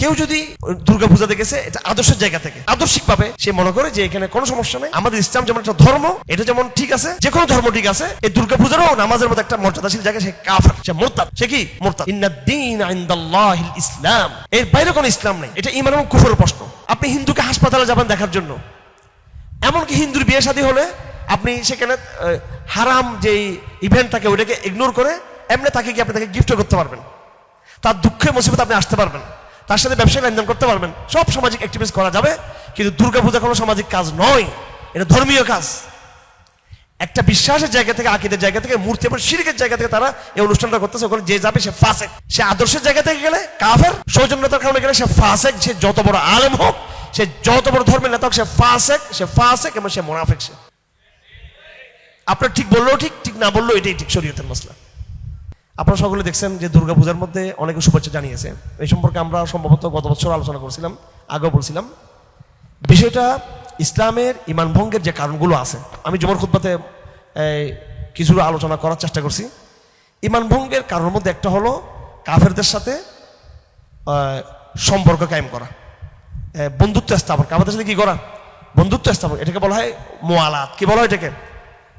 কেউ যদি দুর্গা পূজা দেখেছে, এটা আদর্শের জায়গা থেকে। আদর্শিক ভাবে সে মনে করে যে এখানে কোনো সমস্যা নেই। আমাদের ইসলাম যেমন একটা ধর্ম, এটা যেমন ঠিক আছে, যে কোনো ধর্ম ঠিক আছে, এই দুর্গা পূজারও নামাজের মতো একটা মর্যাদাশীল জায়গা, সে কাফার, সে মোরতাদ। সে কি? মোরতাদ। ইসলাম। এর বাইরে কোনো ইসলাম নেই। এটা ইমান এবং কুফরের প্রশ্ন। আপনি হিন্দুকে হাসপাতালে যাবেন দেখার জন্য। এমনকি হিন্দুর বিয়ে শাদী হলে আপনি সেখানে হারাম যে ইভেন্ট থাকে ওটাকে ইগনোর করে, এমনি তাকে কি আপনি তাকে গিফট করতে পারবেন। তার দুঃখে মুসিবত আপনি আসতে পারবেন। তার সাথে ব্যবসায় লেনদেন করতে পারবেন। সব সামাজিক অ্যাক্টিভিটিস করা যাবে, কিন্তু দুর্গাপূজা কোনো সামাজিক কাজ নয়। এটা ধর্মীয় কাজ। একটা বিশ্বাসের জায়গা থেকে, আকিদের জায়গা থেকে, মূর্তি এবং শিরিকের জায়গা থেকে তারা এই অনুষ্ঠানটা করতেছে। ওখানে যে যাবে, সে ফাসেক। সে আদর্শের জায়গা থেকে গেলে কাফের। সৌজন্যতার কারণে গেলে সে ফাসেক। সে যত বড় আলেম হোক, সে যত বড় ধর্মের নেতা হোক, সে ফাসেক সে ফাসেক এবং সে মোনাফেক সে। আপনার ঠিক বললেও ঠিক ঠিক না বললেও এটাই ঠিক শরীয়তের মশলা আপনারা সকলে দেখছেন যে দুর্গাপূজার মধ্যে অনেকে শুভেচ্ছা জানিয়েছে। এই সম্পর্কে আমরা সম্ভবত গত বছর আলোচনা করছিলাম আগেও বলছিলাম। বিষয়টা ইসলামের ইমান ভঙ্গের যে কারণগুলো আছে আমি জমর খুদ্বাতে এই, কিছু আলোচনা করার চেষ্টা করছি। ইমান ভঙ্গের কারণের মধ্যে একটা হলো কাফেরদের সাথে সম্পর্ক কায়েম করা। বন্ধুত্ব স্থাপন। কাফেরদের সাথে কি করা? বন্ধুত্ব স্থাপন। এটাকে বলা হয় মোয়ালাত। কি বলা হয় এটাকে?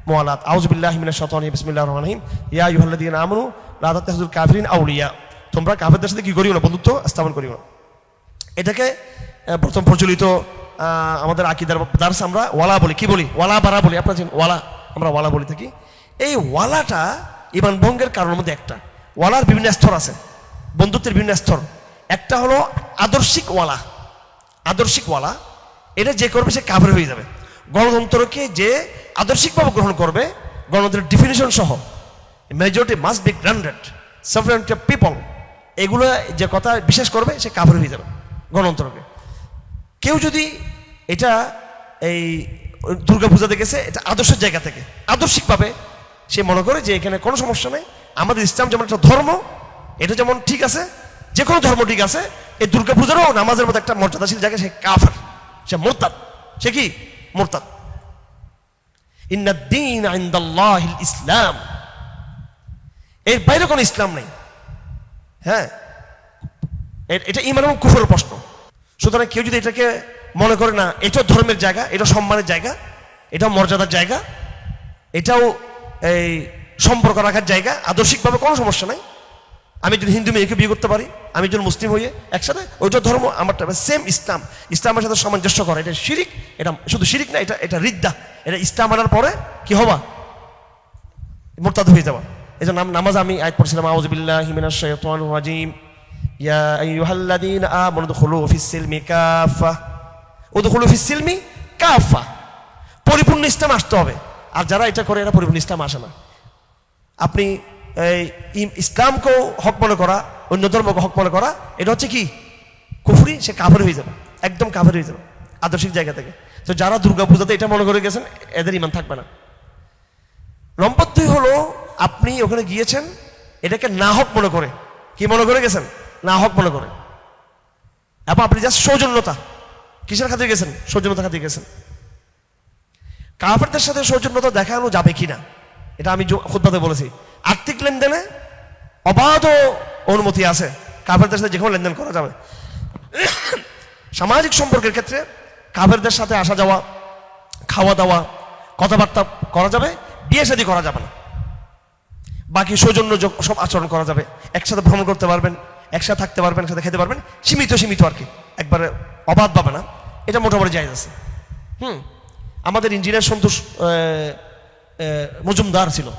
মোয়ালাত। আউজবিল্লাহ হিমিনা শতানি বিসমিল্লাহ রহমান রহিম ইয়া ইউহাল্লাদিন আমনু লা তাত্তাখিযুল কাফিরিন আউলিয়া। তোমরা কাফেরদের সাথে কি করিও না? বন্ধুত্ব স্থাপন করিও না। এটাকে প্রথম প্রচলিত আমাদের আকিদার দার্স আমরা ওয়ালা বলি। কি বলি? ওয়ালা বারা বলি। আপনার ওয়ালা। আমরা ওয়ালা বলি থাকি। এই ওয়ালাটা ইমান ভঙ্গের কারণের মধ্যে একটা। ওয়ালার বিভিন্ন স্তর আছে। বন্ধুত্বের বিভিন্ন স্তর। একটা হলো আদর্শিক ওয়ালা। আদর্শিক ওয়ালা, এটা যে করবে সে কাভার হয়ে যাবে। গণতন্ত্রকে যে আদর্শিকভাবে গ্রহণ করবে, গণতন্ত্রের ডিফিনিশন সহ। Majority must be granted sovereignty of people এগুলো যে কথা বিশেষ করবে, সে কাভার হয়ে যাবে, গণতন্ত্রকে। কেউ যদি এটা এই দুর্গা পূজা দেখেছে এটা আদর্শের জায়গা থেকে, আদর্শিকভাবে সে মনে করে যে এখানে কোনো সমস্যা নেই, আমাদের ইসলাম যেমন একটা ধর্ম, এটা যেমন ঠিক আছে যে কোনো ধর্ম ঠিক আছে, এই দুর্গা পূজারও নামাজের মতো একটা মর্যাদাশীল জায়গা, সে কাফার, সে মোরতাদ, সে কি? মোরতাদ। ইনদাল্লাহিল ইসলাম। এর বাইরে কোনো ইসলাম নেই। হ্যাঁ? এটা ইমান এবং কুফরের প্রশ্ন। সুতরাং কেউ যদি এটাকে মনে করে না, এটাও ধর্মের জায়গা এটা সম্মানের জায়গা, এটাও মর্যাদার জায়গা, এটাও এই সম্পর্ক রাখার জায়গা, আদর্শিকভাবে কোনো সমস্যা নাই। আমি যদি হিন্দু মেয়েকে বিয়ে করতে পারি, আমি যদি মুসলিম হয়ে একসাথে ওইটা ধর্ম, আমারটা সেম ইসলাম। ইসলামের সাথে সামঞ্জস্য করা, এটা শিরিক, এটা শুধু শিরিক না, এটা এটা রিদ্দা। এটা ইসলাম আনার পরে কি হবা? মোরতাদ হয়ে যাওয়া এই নাম- নামাজ আমি আয়াত পড়ছিলাম, আউযুবিল্লাহি মিনাশ শাইতানির রাজিম। ইয়া আইয়ুহাল্লাযীনা আমানু দুখুলু ফিস সিলমি কাফা উদখুলু ফিস সিলমি কাফা পরিপূর্ণ ইসলাম আসতে হবে। আর যারা এটা করে, এরা পরিপূর্ণ ইসলাম আসে না। আপনি এই ইসলামকেও হক মনে করা, অন্য ধর্মকে হক মনে করা, এটা হচ্ছে কি? কুফরি, সে কাফের হয়ে যাবে। একদম কাফের হয়ে যাবে। আদর্শিক জায়গা থেকে। তো যারা দুর্গা পূজাতে এটা মনে করে গেছেন, এদের ইমান থাকবে না। নম্বর দুই হলো আপনি ওখানে গিয়েছেন, এটাকে না হক মনে করে। কি মনে করে গেছেন? না হক মনে করে। এবং আপনি জাস্ট সৌজন্যতা। কিসের খাতে গেছেন? সৌজন্যতা খাতে গেছেন। কাফেরদের সাথে সৌজন্যতা দেখানো যাবে কিনা? এটা আমি খুদ্াতে বলেছি। আর্থিক লেনদেনে অবাধ অনুমতি আছে। কাফেরদের সাথে যে কোনো লেনদেন করা যাবে। সামাজিক সম্পর্কের ক্ষেত্রে কাফেরদের সাথে আসা যাওয়া, খাওয়া দাওয়া, কথাবার্তা করা যাবে, বিয়ে শাদী করা যাবে না। বাকি সৌজন্য সব আচরণ করা যাবে। একসাথে ভ্রমণ করতে পারবেন, একসাথে থাকতে পারবেন, একসাথে খেতে পারবেন। সীমিত সীমিত আর কি। একবারে অবাধ পাবে না। এটা মোটামুটি জায়গা আছে। হুম, আমাদের ইঞ্জিনিয়ার সন্তোষ মজুমদার ছিল।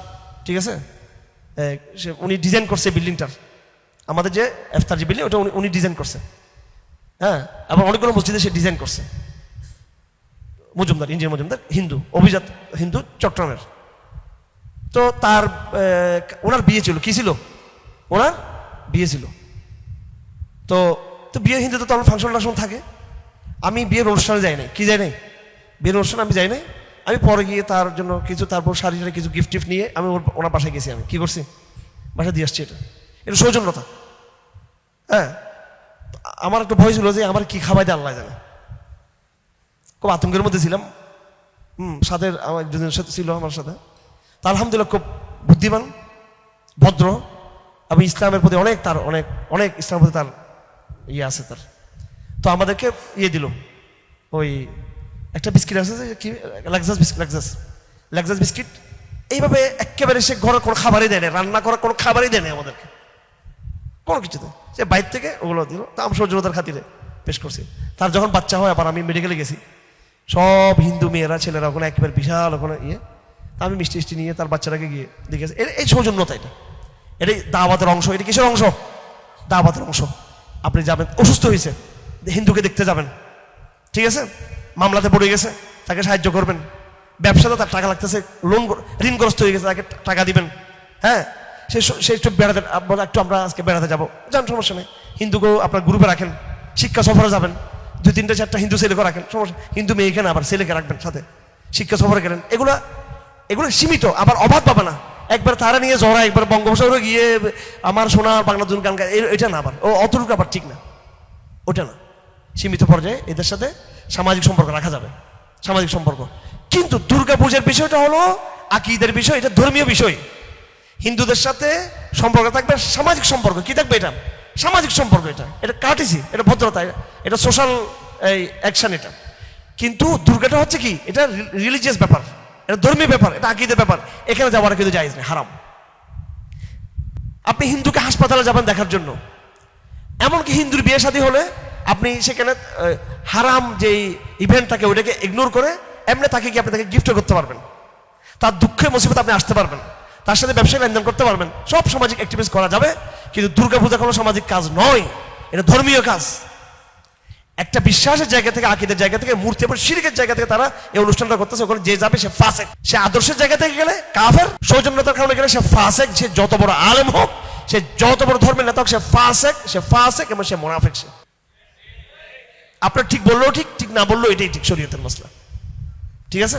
ঠিক আছে? সে, উনি ডিজাইন করছে বিল্ডিংটার। আমাদের যে এফতার যে বিল্ডিং, ওটা উনি- উনি ডিজাইন করছে। হ্যাঁ আবার অনেকগুলো মসজিদে সে ডিজাইন করছে। মজুমদার, ইঞ্জিনিয়ার মজুমদার, হিন্দু, অভিজাত হিন্দু, চট্টগ্রামের। তো তার ওনার বিয়ে ছিল। কি ছিল? ওনার বিয়ে ছিল। তো তো বিয়ে হিন্দুতে তো আমার ফাংশন টাংশন থাকে। আমি বিয়ের অনুষ্ঠানে যাই নাই। কি যাই নাই? বিয়ের অনুষ্ঠানে আমি যাই নাই। আমি পরে গিয়ে তার জন্য কিছু, তারপর শাড়ি টাড়ি কিছু গিফট টিফট নিয়ে আমি ওর- ওনার বাসায় গেছি আমি। কি করছি? বাসায় দিয়ে আসছি এটা। এটা সৌজন্যতা। হ্যাঁ? আমার একটু ভয় ছিল যে আমার কি দেয় আল্লাহ জানে। খুব আতঙ্কের মধ্যে ছিলাম। হুম সাথে আমার একজনের সাথে ছিল আমার সাথে। তা আলহামদুলিল্লাহ খুব বুদ্ধিমান, ভদ্র এবং ইসলামের প্রতি অনেক তার, অনেক অনেক ইসলামের প্রতি তার ইয়ে আছে তার। তো আমাদেরকে ইয়ে দিল, ওই একটা বিস্কিট আছে যে কি, লাক্সাস বিস্কিট, লাক্সাস লাক্সাস বিস্কিট। এইভাবে একেবারে সে ঘরে কোনো খাবারই দেয় না, রান্না করার কোনো খাবারই দেয় না আমাদেরকে। কোনো কিছু কিছুতে। সে বাইর থেকে ওগুলো দিল, তা আমি সৌজনতার খাতিরে পেশ করছি। তার যখন বাচ্চা হয়, আবার আমি মেডিকেলে গেছি। সব হিন্দু মেয়েরা, ছেলেরা ওখানে একেবারে বিশাল ওখানে ইয়ে। আমি মিষ্টি মিষ্টি নিয়ে তার বাচ্চাটাকে গিয়ে দেখেছি এর- এই সৌজন্যতা এটা। এটাই দাওয়াতের অংশ। এটা কিসের অংশ? দাওয়াতের অংশ। আপনি যাবেন, অসুস্থ হয়েছে। হিন্দুকে দেখতে যাবেন। ঠিক আছে? মামলাতে পড়ে গেছে। তাকে সাহায্য করবেন। ব্যবসাতে তার টাকা লাগতেছে। লোন ঋণগ্রস্ত হয়ে গেছে, তাকে টাকা দিবেন। হ্যাঁ? সে সে একটু বেড়াতে একটু আমরা আজকে বেড়াতে যাব। যান, সমস্যা নেই। হিন্দুকেও আপনার গ্রুপে রাখেন। শিক্ষা সফরে যাবেন। দুই, তিনটা, চারটা হিন্দু ছেলেকে রাখেন। সমস্যা হিন্দু মেয়েকে এখানে আবার ছেলেকে রাখবেন সাথে। শিক্ষা সফরে গেলেন। এগুলা এগুলো সীমিত আবার অভাব পাবে না। একবার তারা নিয়ে জড়া একবার বঙ্গোপসাগরে গিয়ে আমার সোনা বাংলা দুন গান গায়, এটা না আবার। ও অতটুকু আবার ঠিক না। ওটা না। সীমিত পর্যায়ে এদের সাথে সামাজিক সম্পর্ক রাখা যাবে। সামাজিক সম্পর্ক। কিন্তু দুর্গাপূজার বিষয়টা হলো আকিদের বিষয় এটা ধর্মীয় বিষয়। হিন্দুদের সাথে সম্পর্ক থাকবে সামাজিক সম্পর্ক। কি থাকবে এটা? সামাজিক সম্পর্ক এটা। এটা কাটিসি এটা ভদ্রতা এটা সোশ্যাল এই অ্যাকশন এটা। কিন্তু দুর্গাটা হচ্ছে কি? এটা রিলিজিয়াস ব্যাপার। এটা ধর্মীয় ব্যাপার, এটা আকিদের ব্যাপার। এখানে যাওয়ার কিন্তু জায়জ নেই, হারাম। আপনি হিন্দুকে হাসপাতালে যাবেন দেখার জন্য। এমনকি হিন্দুর বিয়ে শাদী হলে আপনি সেখানে হারাম যে ইভেন্ট থাকে ওটাকে ইগনোর করে এমনি তাকে কি আপনি তাকে গিফট করতে পারবেন। তার দুঃখে, মুসিবত আপনি আসতে পারবেন। তার সাথে ব্যবসায় লেনদেন করতে পারবেন। সব সামাজিক অ্যাক্টিভিটিস করা যাবে, কিন্তু দুর্গাপূজা কোনো সামাজিক কাজ নয়। এটা ধর্মীয় কাজ। একটা বিশ্বাসের জায়গা থেকে, আকিদের জায়গা থেকে, মূর্তি এবং শিরিকের জায়গা থেকে তারা এই অনুষ্ঠানটা করতেছে। ওখানে যে যাবে সে ফাসেক। সে আদর্শের জায়গা থেকে গেলে কাফের। সৌজন্যতার কারণে গেলে সে ফাসেক। সে যত বড় আলেম হোক, সে যত বড় ধর্মের নেতা হোক, সে ফাসেক সে ফাসেক এবং সে মোনাফেক সে। আপনার ঠিক বললেও ঠিক ঠিক না বললেও এটাই ঠিক শরীয়তের মশলা ঠিক আছে?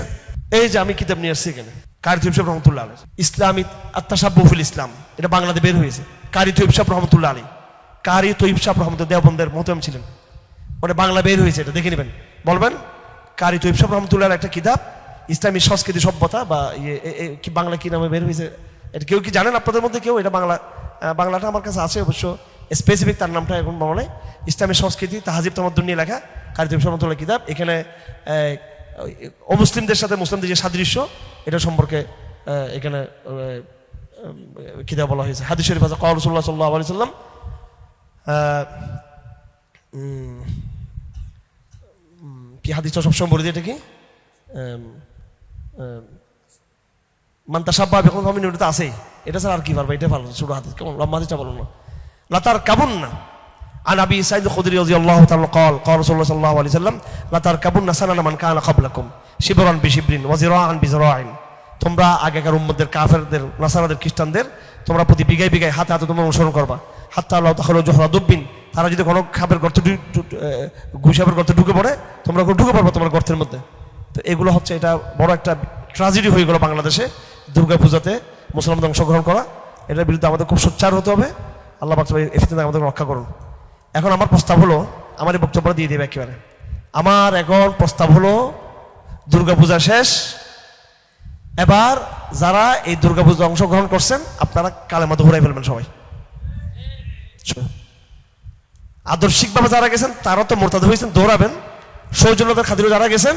এই যে আমি কিতাব নিয়ে আসছি এখানে। কারি তৈব রহমতুল্লাহ আলী ইসলামী আত্মাসাবুফুল ইসলাম। এটা বাংলাতে বের হয়েছে। কারি তৈব সাহ রহমতুল্লাহ আলী কারি তৈব সাহ রহমতুল দেওবন্দের মতম ছিলেন। ওটা বাংলা বের হয়েছে, এটা দেখে নেবেন। বলবেন, কারি তৈব সাহ রহমতুল্লাহ একটা কিতাব, ইসলামী সংস্কৃতি সভ্যতা বা ইয়ে কি বাংলা কি নামে বের হয়েছে, এটা কেউ কি জানেন? আপনাদের মধ্যে কেউ? এটা বাংলা বাংলাটা আমার কাছে আছে অবশ্য স্পেসিফিক তার নামটা এখন মনে নেই। ইসলামী সংস্কৃতি, তাহাজিব তামাদ্দুন নিয়ে লেখা, কারি তৈব রহমতুল্লাহ কিতাব। এখানে অমুসলিমদের সাথে, মুসলিমদের যে সাদৃশ্য, এটা সম্পর্কে এখানে কিতাব বলা হয়েছে। হাদিস শরীফ আছে কল রসুল্লাহ সাল্লাহ আলি সাল্লাম কি হাদিসটা সবসময় বলে দিই এটা কি মান্তা সাব্বা বেকন কমিনি ওটা তো আছেই এটা স্যার আর কি পারবে এটা ভালো ছোট হাদিস কেমন লম্বা হাদিসটা বলো না লাতার কাবুন না عن ابي سعيد الخدري رضي الله تعالى قال قال رسول الله صلى الله عليه وسلم لا تركبن سنن من كان قبلكم شبرا بشبر وذراعا بذراع তোমরা আগেকার উম্মদের কাফেরদের নাসারাদের খ্রিস্টানদের তোমরা প্রতি বিঘায় বিঘায় হাতে হাতে তোমরা অনুসরণ করবা হাত্তা তাহলে জহরা দুব্বিন। তারা যদি কোনো খাপের গর্ত গুসাবের গর্তে ঢুকে পড়ে, তোমরা ঢুকে পারব তোমার গর্তের মধ্যে। তো এগুলো হচ্ছে এটা বড় একটা ট্রাজেডি হয়ে গেল বাংলাদেশে দুর্গা পূজাতে মুসলমানদের অংশগ্রহণ করা। এটার বিরুদ্ধে আমাদের খুব সোচ্চার হতে হবে। আল্লাহ বাচ্চা এফিতে আমাদের রক্ষা করুন। এখন আমার প্রস্তাব হলো, আমার এই বক্তব্যটা দিয়ে দেবে একেবারে। আমার এখন প্রস্তাব হলো, দুর্গাপূজা শেষ। এবার যারা এই দুর্গাপূজা অংশগ্রহণ করছেন, আপনারা কালেমা দৌড়াই ফেলবেন সবাই। আদর্শিকভাবে যারা গেছেন, তারা তো মোরতাদ হয়েছেন, দৌড়াবেন। সৌজন্যতার খাতিরে যারা গেছেন,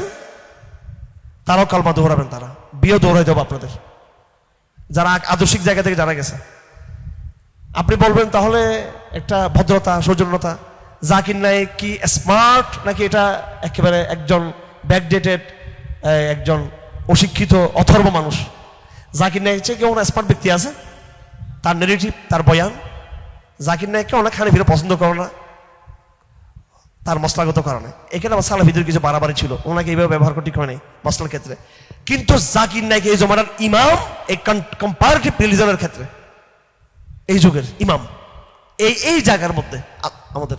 তারাও কালমা দৌড়াবেন তারা। বিয়ে দৌড়াই দেবো আপনাদের। যারা আদর্শিক জায়গা থেকে যারা গেছে আপনি বলবেন, তাহলে একটা ভদ্রতা, সৌজন্যতা, জাকির নায়ক কি স্মার্ট নাকি এটা একেবারে একজন ব্যাকডেটেড একজন অশিক্ষিত অথর্ব মানুষ? জাকির নায়ক চেয়ে কেমন স্মার্ট ব্যক্তি আছে? তার নেগেটিভ তার বয়ান। জাকির নায়ককে অনেক খানিফিরা পছন্দ করে না। তার মশলাগত কারণে। এখানে আমার সালাফিদের কিছু বাড়াবাড়ি ছিল। ওনাকে এইভাবে ব্যবহার করতে হয়নি মশলার ক্ষেত্রে। কিন্তু জাকির নায়ক এই জমানার ইমাম, এই কম্পারেটিভ রিলিজনের ক্ষেত্রে। এই যুগের ইমাম। এই এই জায়গার মধ্যে আমাদের।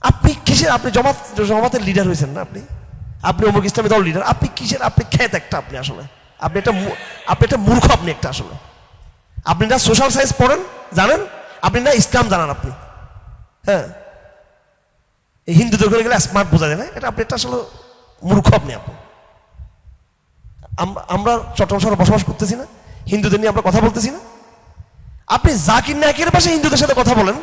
আপনি কিসের, আপনি জমাত, জমাতের লিডার হয়েছেন না আপনি? আপনি অমুক ইসলামী দল লিডার আপনি কিসের, আপনি খেত একটা আপনি আসলে? আপনি একটা আপনি একটা মূর্খ আপনি একটা আসলে। আপনি না সোশ্যাল সায়েন্স পড়েন, জানেন? আপনি না ইসলাম জানান আপনি। হ্যাঁ? এই হিন্দুদের ঘরে গেলে স্মার্ট বোঝা যায় না। এটা আপনি একটা আসলে মূর্খ আপনি আপনি। আম- আমরা চট্টগ্রাম শহরে বসবাস করতেছি না। হিন্দুদের নিয়ে আমরা কথা বলতেছি না। আপনি জাকির নায়কের পাশে হিন্দুদের সাথে কথা বলেন।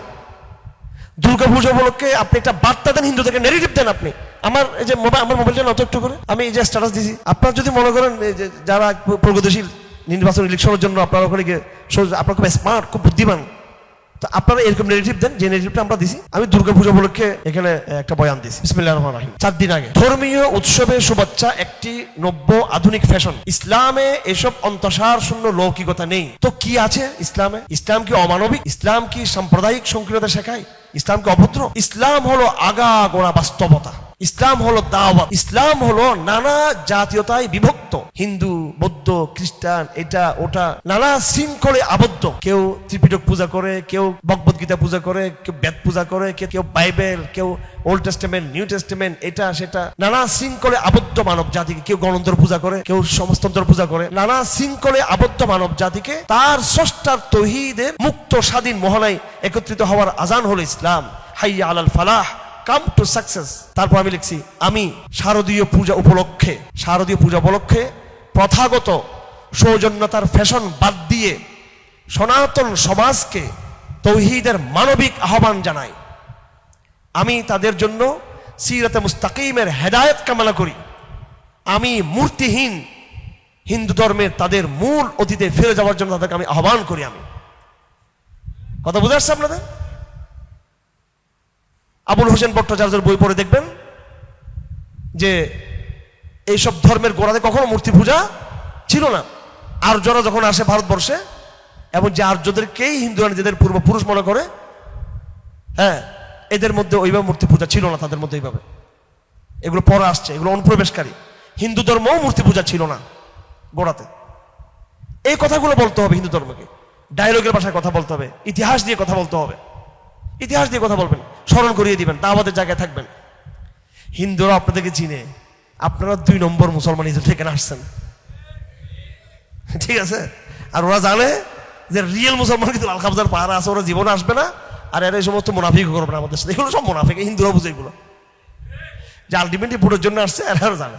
দুর্গা পুজো উপলক্ষে আপনি একটা বার্তা দেন, হিন্দুদেরকে নেগেটিভ দেন আপনি। আমার এই যে মোবাইল আমার মোবাইলটা নত একটু করে। আমি এই যে স্ট্যাটাস দিছি। আপনারা যদি মনে করেন যে যারা প্রগতিশীল নির্বাচন ইলেকশনের জন্য আপনারা ওখানে আপনারা খুব স্মার্ট খুব বুদ্ধিমান। তো আপনারা এরকম নেগেটিভ দেন, যে নেগেটিভটা আমরা দিছি, আমি উপলক্ষে এখানে একটা বয়ান দিছি। বিসমিল্লাহ রহমান রাহিম। চার দিন আগে। ধর্মীয় শুভেচ্ছা একটি নব্য আধুনিক ফ্যাশন ইসলামে এসব অন্তঃসার শূন্য লৌকিকতা নেই। তো কি আছে ইসলামে? ইসলাম কি অমানবিক? ইসলাম কি সাম্প্রদায়িক সংকীর্ণতা শেখায়? ইসলাম কি অভদ্র? ইসলাম হলো আগা গোড়া বাস্তবতা। ইসলাম হলো দাওয়াত। ইসলাম হলো নানা জাতীয়তায় বিভক্ত হিন্দু, বৌদ্ধ, খ্রিস্টান, এটা, ওটা, নানা শৃঙ্খলে আবদ্ধ। কেউ ত্রিপিটক পূজা করে, কেউ ভগবত গীতা পূজা করে, কেউ বেদ পূজা করে কেউ বাইবেল, কেউ ওল্ড টেস্টামেন্ট, নিউ টেস্টামেন্ট, এটা, সেটা। নানা শৃঙ্খলে আবদ্ধ মানব জাতিকে। কেউ গণতন্ত্র পূজা করে, কেউ সমাজতন্ত্র পূজা করে। নানা শৃঙ্খলে আবদ্ধ মানব জাতিকে তার স্রষ্টার তহিদের মুক্ত, স্বাধীন মহানায় একত্রিত হওয়ার আজান হলো ইসলাম। হাইয়া আলাল ফালাহ, কাম টু সাকসেস। তারপর আমি লিখছি, আমি শারদীয় পূজা উপলক্ষে, শারদীয় পূজা উপলক্ষে প্রথাগত সৌজন্যতার ফ্যাশন বাদ দিয়ে সনাতন সমাজকে তৌহিদের মানবিক আহ্বান জানাই। আমি তাদের জন্য সিরাতে মুস্তাকিমের হেদায়েত কামনা করি। আমি মূর্তিহীন হিন্দু ধর্মের তাদের মূল অতীতে ফিরে যাওয়ার জন্য তাদেরকে আমি আহ্বান করি আমি। কথা বুঝে আসছে আপনাদের? আবুল হোসেন ভট্টাচার্যের বই পড়ে দেখবেন যে এইসব ধর্মের গোড়াতে কখনো মূর্তি পূজা ছিল না। আর্যরা যখন আসে ভারতবর্ষে, এবং যে আর্যদেরকেই হিন্দুরা নিজেদের পূর্বপুরুষ মনে করে হ্যাঁ এদের মধ্যে ওইভাবে মূর্তি পূজা ছিল না, তাদের মধ্যে এইভাবে। এগুলো পরে আসছে, এগুলো অনুপ্রবেশকারী। হিন্দু ধর্মও মূর্তি পূজা ছিল না গোড়াতে। এই কথাগুলো বলতে হবে হিন্দু ধর্মকে। ডায়লগের ভাষায় কথা বলতে হবে, ইতিহাস দিয়ে কথা বলতে হবে। ইতিহাস দিয়ে কথা বলবেন, স্মরণ করিয়ে দিবেন তা আমাদের জায়গায় থাকবেন। হিন্দুরা আপনাদেরকে চিনে। আপনারা দুই নম্বর মুসলমান হিসেবে থেকে আসছেন। ঠিক আছে? আর ওরা জানে যে রিয়েল মুসলমান কিন্তু লাল কাবজার পাহাড় আছে, ওরা জীবনে আসবে না। আর এরা এই সমস্ত মুনাফিক করবে না আমাদের সাথে। এগুলো সব মুনাফিক, হিন্দুরা বুঝে এগুলো। যে আলটিমেটলি ভোটের জন্য আসছে, এরা জানে।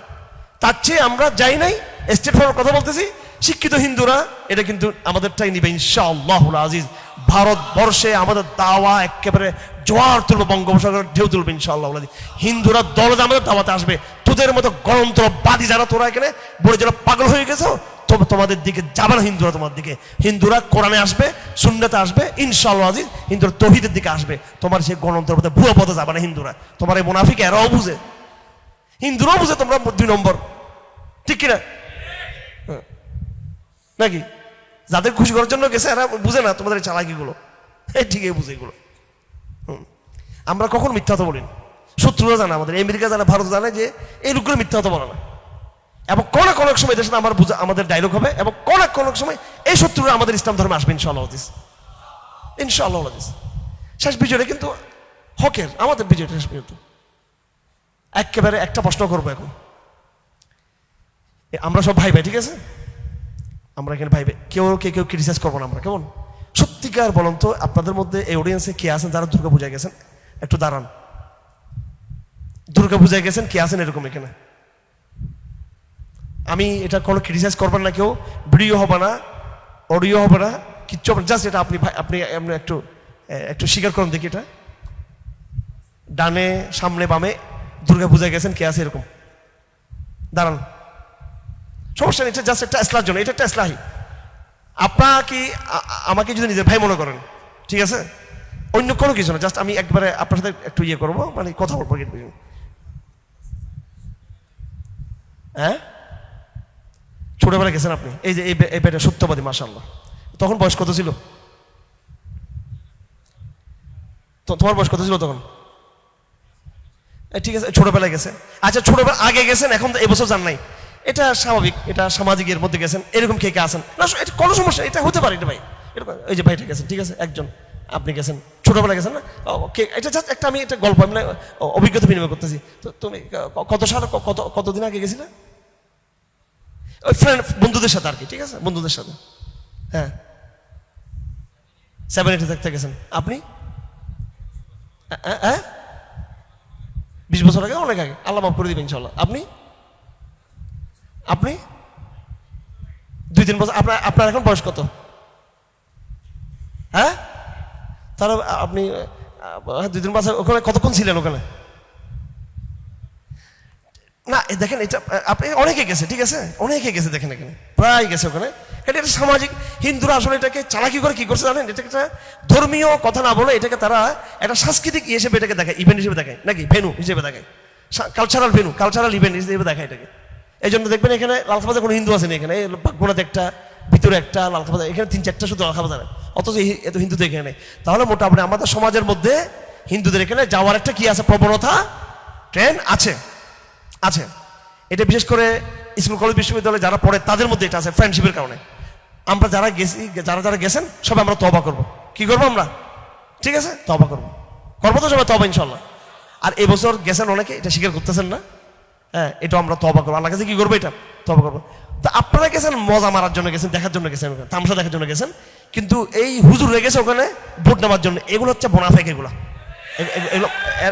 তার চেয়ে আমরা যাই নাই স্টেট ফরওয়ার্ড কথা বলতেছি। শিক্ষিত হিন্দুরা, এটা কিন্তু আমাদেরটাই নিবে ইনশাআল্লাহ আজিজ। ভারতবর্ষে আমাদের দাওয়া একেবারে জোয়ার তুলবে বঙ্গোপসাগর ঢেউ তুলবে ইনশাআল্লাহ আজিজ। হিন্দুরা দল আমাদের দাওয়াতে আসবে। তোদের মতো গণতন্ত্রবাদী যারা, তোরা এখানে বলে যারা পাগল হয়ে গেছো, তবে তোমাদের দিকে যাবে না হিন্দুরা তোমার দিকে। হিন্দুরা কোরআনে আসবে শূন্যতে আসবে, ইনশাআল্লাহ আজিজ, হিন্দুরা তহিদের দিকে আসবে। তোমার সেই পথে ভুয়ো পথে যাবে না হিন্দুরা। তোমার এই মুনাফিক এরাও বুঝে। হিন্দুরাও বুঝে তোমরা দুই নম্বর। ঠিক কিনা? হ্যাঁ। নাকি? যাদের খুশি করার জন্য গেছে, এরা বুঝে না তোমাদের চালাকিগুলো। এই ঠিকই বুঝে এগুলো। আমরা কখন মিথ্যা বলি না। শত্রুরা জানে আমাদের, আমেরিকা জানে, ভারত জানে যে এই লোকগুলো মিথ্যা কথা বলে না। এবং কোন কোন সময় দেশে আমার বুঝা, আমাদের ডায়লগ হবে এবং কোন কোন সময় এই শত্রুরা আমাদের ইসলাম ধর্মে আসবে, ইনশাআল্লাহ, হাদিস। ইনশাআল্লাহ, হাদিস। শেষ বিজয়টা কিন্তু হকের, আমাদের বিজয়টা শেষ পর্যন্ত একেবারে একটা প্রশ্ন করব এখন। আমরা সব ভাই ভাই, ঠিক আছে? আমরা এখানে ভাই ভাই, কেউ কে কেউ ক্রিটিসাইজ করব না আমরা, কেমন? সত্যিকার বলুন তো, আপনাদের মধ্যে এই অডিয়েন্সে কে আছেন? যারা দুর্গা পূজায় গেছেন? একটু দাঁড়ান। দুর্গা পূজায় গেছেন, কে আছেন এরকম এখানে? আমি এটা কোনো ক্রিটিসাইজ করবেন না কেউ ভিডিও হবে না অডিও হবে না, কিচ্ছু হবে জাস্ট এটা আপনি আপনি আপনি একটু একটু স্বীকার করুন দেখি এটা। ডানে, সামনে, বামে, দুর্গা পূজায় গেছেন, কে আছে এরকম? দাঁড়ান। সমস্যা নেই, এটা জাস্ট একটা এসলার জন্য, এটা একটা এসলাহি আপনার কি আমাকে যদি নিজের ভাই মনে করেন, ঠিক আছে? অন্য কোনো কিছু না জাস্ট আমি একবারে আপনার সাথে একটু ইয়ে করব মানে কথা বলব হ্যাঁ? ছোটবেলায় গেছেন আপনি? এই যে, এই বেটা সত্যবাদী মাসাল্লাহ তখন বয়স কত ছিল? তোমার বয়স কত ছিল তখন? ঠিক আছে, ছোটবেলায় গেছে আচ্ছা ছোটবেলা, আগে গেছেন, এখন তো এবছর যান নাই। এটা স্বাভাবিক, এটা সামাজিকের মধ্যে গেছেন, এরকম কে কে আছেন? না এটা কোনো সমস্যা, এটা হতে পারে, এটা ভাই। এই যে ভাইটা গেছেন, ঠিক আছে, একজন। আপনি গেছেন ছোটবেলায় গেছেন না? ও, কে এটা জাস্ট একটা আমি একটা গল্প আমি অভিজ্ঞতা বিনিময় করতেছি। তো তুমি কত সাল কত কতদিন আগে গেছিলে? ওই ফ্রেন্ড বন্ধুদের সাথে আর কি ঠিক আছে? বন্ধুদের সাথে। হ্যাঁ। সেভেন এইটে থাকতে গেছেন। আপনি? হ্যাঁ? বিশ বছর আগে অনেক আগে। আল্লাহ মাফ করে দিবেন ইনশাল্লাহ আপনি? আপনি? দুই তিন বছর আপনার আপনার এখন বয়স কত? হ্যাঁ? তাহলে আপনি আহ, দুই দিন পাশে ওখানে কতক্ষণ ছিলেন ওখানে? না দেখেন এটা আপনি অনেকে গেছে ঠিক আছে? অনেকে গেছে দেখেন এখানে প্রায় গেছে ওখানে। এটা একটা সামাজিক হিন্দুরা আসলে এটাকে চালাকি করে কি করছে জানেন? এটাকে একটা ধর্মীয় কথা না বলে এটাকে তারা একটা সাংস্কৃতিক হিসেবে এটাকে দেখায় ইভেন্ট হিসেবে দেখায় নাকি? ভেনু হিসেবে দেখায়। কালচারাল ভেনু কালচারাল ইভেন্ট হিসেবে দেখায় এটাকে। এই জন্য দেখবেন এখানে লালখাবাজার কোনো হিন্দু আসেনি এখানে বাগবোনাতে একটা ভিতরে একটা লালখাবাজার এখানে তিন চারটা শুধু লালখাবাজার অথচ এত হিন্দুদের এখানে। তাহলে মোটামুটি আমাদের সমাজের মধ্যে হিন্দুদের এখানে যাওয়ার একটা কি আছে প্রবণতা? ট্রেন আছে। আছে। এটা বিশেষ করে স্কুল, কলেজ, বিশ্ববিদ্যালয়ে যারা পড়ে, তাদের মধ্যে এটা আছে ফ্রেন্ডশিপের কারণে। আমরা যারা গেছি, যারা যারা গেছেন, সবাই আমরা তবা করব। কি করব আমরা? ঠিক আছে? তবা করব। করব তো সবাই তবা ইনশাল্লাহ আর এবছর গেছেন অনেকে, এটা স্বীকার করতেছেন না। হ্যাঁ এটা আমরা তবা করব। আল্লাহ কাছে কি করব এটা? তবা করব। তো আপনারা গেছেন, মজা মারার জন্য গেছেন, দেখার জন্য গেছেন, তামাশা দেখার জন্য গেছেন। কিন্তু এই হুজুর গেছে ওখানে ভোট নেওয়ার জন্য। এগুলো হচ্ছে মোনাফেক এগুলো।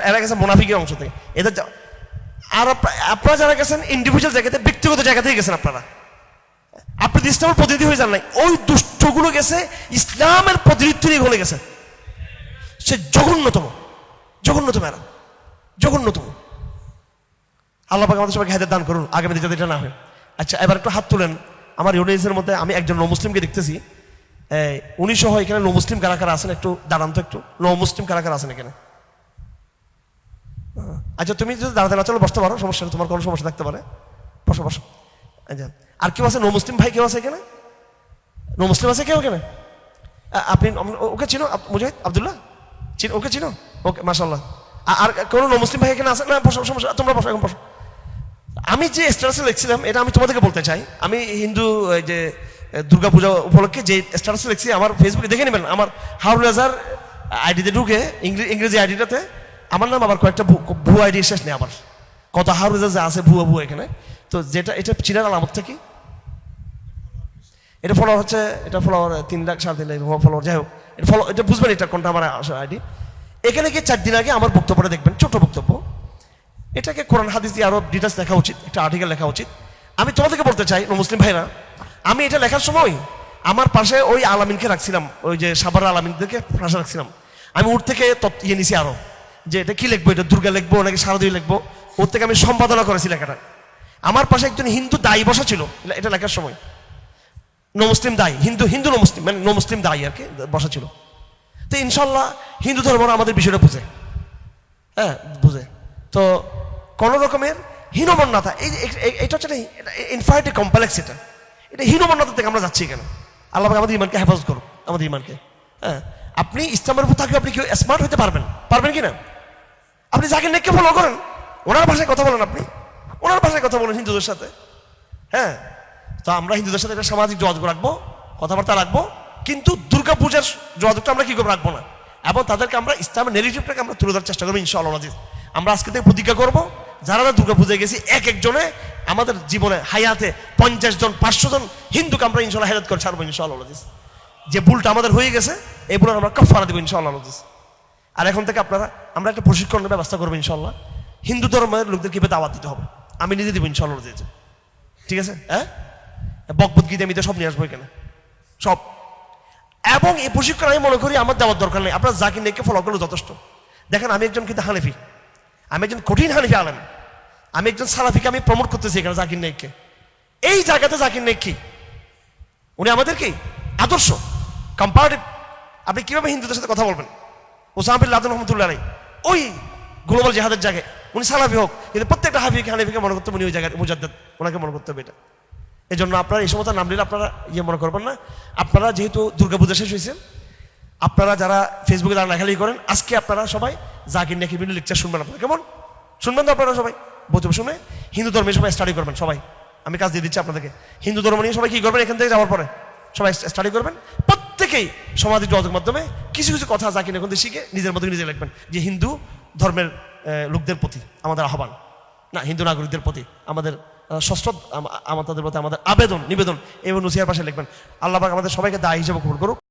এরা গেছে মোনাফিকের অংশ থেকে। এদের আর আপনারা যারা গেছেন ইন্ডিভিজুয়াল জায়গাতে, ব্যক্তিগত জায়গা থেকে গেছেন আপনারা। আপনি ইসলামের প্রতিনিধি হয়ে যান নাই। ওই দুষ্টগুলো গেছে, ইসলামের প্রতিনিধি নিয়ে বলে গেছে। সে জঘন্যতম। জঘন্যতম এরা। জঘন্যতম। আল্লাহ আমাদের সবাইকে হাতে দান করুন। আগামী যাতে এটা না হয়। আচ্ছা এবার একটু হাত তুলেন। আমার ইউনিভার্সের মধ্যে আমি একজন মুসলিমকে দেখতেছি। এই, উনি সহ এখানে নো মুসলিম কারা কারা আছেন একটু দাঁড়ান তো একটু। নো মুসলিম কারা কারা আছেন এখানে? আচ্ছা তুমি যদি দাঁড়াতে না চলো বসতে পারো সমস্যা তোমার কোনো সমস্যা থাকতে পারে। বসো বসো। আচ্ছা আর কেউ আছে? নো মুসলিম ভাই কেউ আছে এখানে? নো মুসলিম আছে কেউ এখানে? আপনি ওকে চিনো? মুজাহিদ আবদুল্লাহ? চিনো ওকে চিনো? ওকে মাসাল্লাহ আর কোনো নো মুসলিম ভাই এখানে আছে? না বসো সমস্যা তোমরা বসো এখন বসো। আমি যে স্ট্যাটাসে লিখছিলাম এটা আমি তোমাদেরকে বলতে চাই। আমি হিন্দু যে দুর্গা পূজা উপলক্ষে যে স্ট্যাটাসে লিখছি আমার ফেসবুকে দেখে নেবেন, আমার হাউল রাজার আইডিতে ঢুকে, ইংরে- ইংরেজি আইডিটাতে আমার নাম আবার কয়েকটা ভুয়া আইডি শেষ নেই আমার। কত হাউল রাজা যে আছে, ভুয়া ভুয়া এখানে। তো যেটা, এটা চিনার আলামত থেকে। এটা ফলোয়ার হচ্ছে, এটা ফলোয়ার তিন লাখ, সাড়ে তিন লাখ ফলোয়ার যাই হোক। এটা ফলো এটা বুঝবেন এটা কোনটা আমার আইডি এখানে গিয়ে চার দিন আগে আমার বক্তব্যটা দেখবেন, ছোট বক্তব্য। এটাকে কোরআন, হাদিস দিয়ে আরও ডিটেলস লেখা উচিত, একটা আর্টিকেল লেখা উচিত। আমি তোমাদেরকে বলতে চাই মুসলিম ভাইরা আমি এটা লেখার সময় আমার পাশে ওই আলামিনকে রাখছিলাম, ওই যে সাবার আলামিনদেরকে পাশে রাখছিলাম। আমি ওর থেকে ইয়ে নিছি আরও, যে এটা কি লিখব, এটা দুর্গা লিখব, নাকি শারদীয় লিখব, ওর থেকে আমি সম্পাদনা করেছি লেখাটা। আমার পাশে একজন হিন্দু দায়ী বসা ছিল, এটা লেখার সময়। নো মুসলিম দায়ী, হিন্দু হিন্দু নো মুসলিম মানে নো মুসলিম দায়ী আর কি, বসা ছিল। তো ইনশাল্লাহ হিন্দু ধর্মরা আমাদের বিষয়টা বুঝে। হ্যাঁ বুঝে। তো কোনো রকমের হীনমন্যতা, এই এটা হচ্ছে ইনফাইটি কমপ্লেক্স এটা। এটা হীনমন্যতা থেকে আমরা যাচ্ছি কেন? আল্লাহ আমাদের ইমানকে হেফাজত করুক, আমাদের ইমানকে হ্যাঁ আপনি ইসলামের উপর থাকলে আপনি কেউ স্মার্ট হতে পারবেন পারবেন কি না? আপনি যাকে নেককে ফলো করেন, ওনার ভাষায় কথা বলেন আপনি, ওনার ভাষায় কথা বলেন হিন্দুদের সাথে। হ্যাঁ তো আমরা হিন্দুদের সাথে একটা সামাজিক যোগাযোগ রাখব, কথাবার্তা রাখব, কিন্তু দুর্গা পূজার যোগাযোগটা আমরা কি করে রাখব না? এবং তাদেরকে আমরা ইসলামের নেগেটিভটাকে আমরা তুলে ধরার চেষ্টা করব, ইনশাআল্লাহ আজিজ আমরা আজকে থেকে প্রতিজ্ঞা করব, যারা দুর্গা পূজায় গেছি, এক একজনে আমাদের জীবনে হায়াতে পঞ্চাশ জন, পাঁচশো জন হিন্দুকে আমরা ইনশাল্লাহ হেরাত করে ছাড়বো, ইনশাআল্লাহ আজিজ যে ভুলটা আমাদের হয়ে গেছে, এই ভুল আমরা কফারা দেবো, ইনশাআল্লাহ আজিজ আর এখন থেকে আপনারা, আমরা একটা প্রশিক্ষণের ব্যবস্থা করব ইনশাল্লাহ হিন্দু ধর্মের লোকদের কীভাবে দাওয়াত দিতে হবে? আমি নিজে দিব ইনশাল্লাহ ঠিক আছে? হ্যাঁ? বকবত গীতা মিতে সব নিয়ে আসব এখানে। সব। এবং এই প্রশিক্ষণ আমি মনে করি আমার দেওয়ার দরকার নেই। আপনার জাকির নেককে ফলো করলে যথেষ্ট। দেখেন, আমি একজন কিন্তু হানিফি। আমি একজন কঠিন হানিফি আলেম। আমি একজন সালাফিকে আমি প্রমোট করতেছি এখানে জাকির নেককে। এই জায়গাতে জাকির নেক কি? উনি আমাদের কি? আদর্শ। কম্পারেটিভ আপনি কীভাবে হিন্দুদের সাথে কথা বলবেন? ওসামা বিন লাদেন রহমতুল্লাহ রাই ওই গ্লোবাল জেহাদের জায়গায়। উনি সালাফি হোক। কিন্তু প্রত্যেকটা হাফিকে হানিফিকে মনে করতে উনি ওই জায়গায় মুজাদ্দেদ। ওনাকে মনে করতে হবে এটা। এই জন্য আপনারা এই সমস্ত নাম নিলে আপনারা ইয়ে মনে করবেন না। আপনারা যেহেতু দুর্গাপূজা শেষ হয়েছেন আপনারা যারা ফেসবুকে যারা লেখালেখি করেন, আজকে আপনারা সবাই জাকির নাকি বিভিন্ন লেকচার শুনবেন আপনারা। কেমন? শুনবেন তো আপনারা সবাই? বলতে শুনে হিন্দু ধর্মে সবাই স্টাডি করবেন সবাই। আমি কাজ দিয়ে দিচ্ছি আপনাদেরকে। হিন্দু ধর্ম নিয়ে সবাই কি করবেন? এখান থেকে যাওয়ার পরে সবাই স্টাডি করবেন। প্রত্যেকেই সমাধিক যোগাযোগ মাধ্যমে কিছু কিছু কথা জাকির এখন শিখে নিজের মতো নিজে লিখবেন যে হিন্দু ধর্মের লোকদের প্রতি আমাদের আহ্বান। না, হিন্দু নাগরিকদের প্রতি আমাদের আহ, আমার তাদের প্রতি আমাদের আবেদন নিবেদন এবং নুসিয়ার পাশে লিখবেন। আল্লাহ আমাদের সবাইকে দায় হিসেবে কবুল করুক।